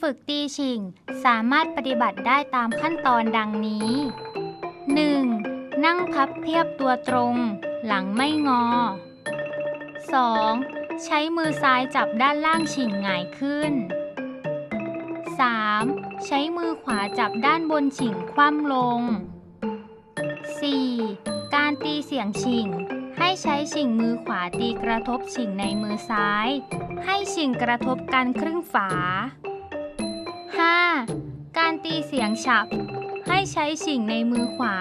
ฝึกตีฉิง สามารถปฏิบัติได้ตามขั้นตอนดังนี้ 1. นั่งพับเพียบตัวตรง หลังไม่งอ 2. ใช้มือซ้ายจับด้านล่างฉิงหงายขึ้น 3. ใช้มือขวาจับด้านบนฉิงคว่ำลง 4. การตีเสียงฉิง ให้ใช้ฉิงมือขวาตีกระทบฉิงในมือซ้าย ให้ฉิงกระทบกันครึ่งฝา สียงฉับ ให้ใช้ฉิงในมือขวา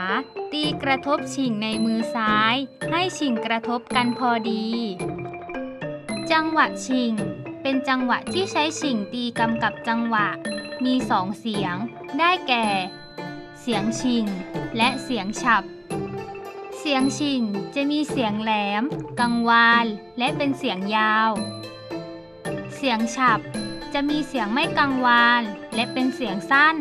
ตีกระทบฉิงในมือซ้าย ให้ฉิงกระทบกันพอดี จังหวะฉิงเป็นจังหวะที่ใช้ฉิงตีกำกับจังหวะ มีสองเสียง ได้แก่ เสียงฉิงและเสียงฉับ เสียงฉิงจะมีเสียงแหลม กังวาน และเป็นเสียงยาว เสียงฉับจะมีเสียงไม่กังวาน และเป็นเสียงสั้น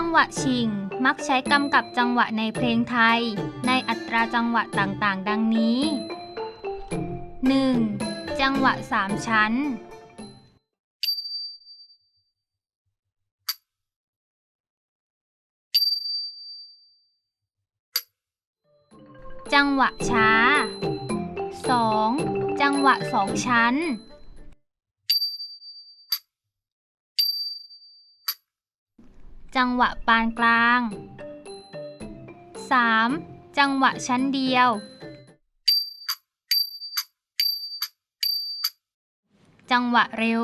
จังหวะชิง มักใช้กำกับจังหวะในเพลงไทย ในอัตราจังหวะต่างๆ ดังนี้ 1. จังหวะสามชั้น จังหวะช้า 2. จังหวะสองชั้น จังหวะปานกลาง 3. จังหวะชั้นเดียว จังหวะเร็ว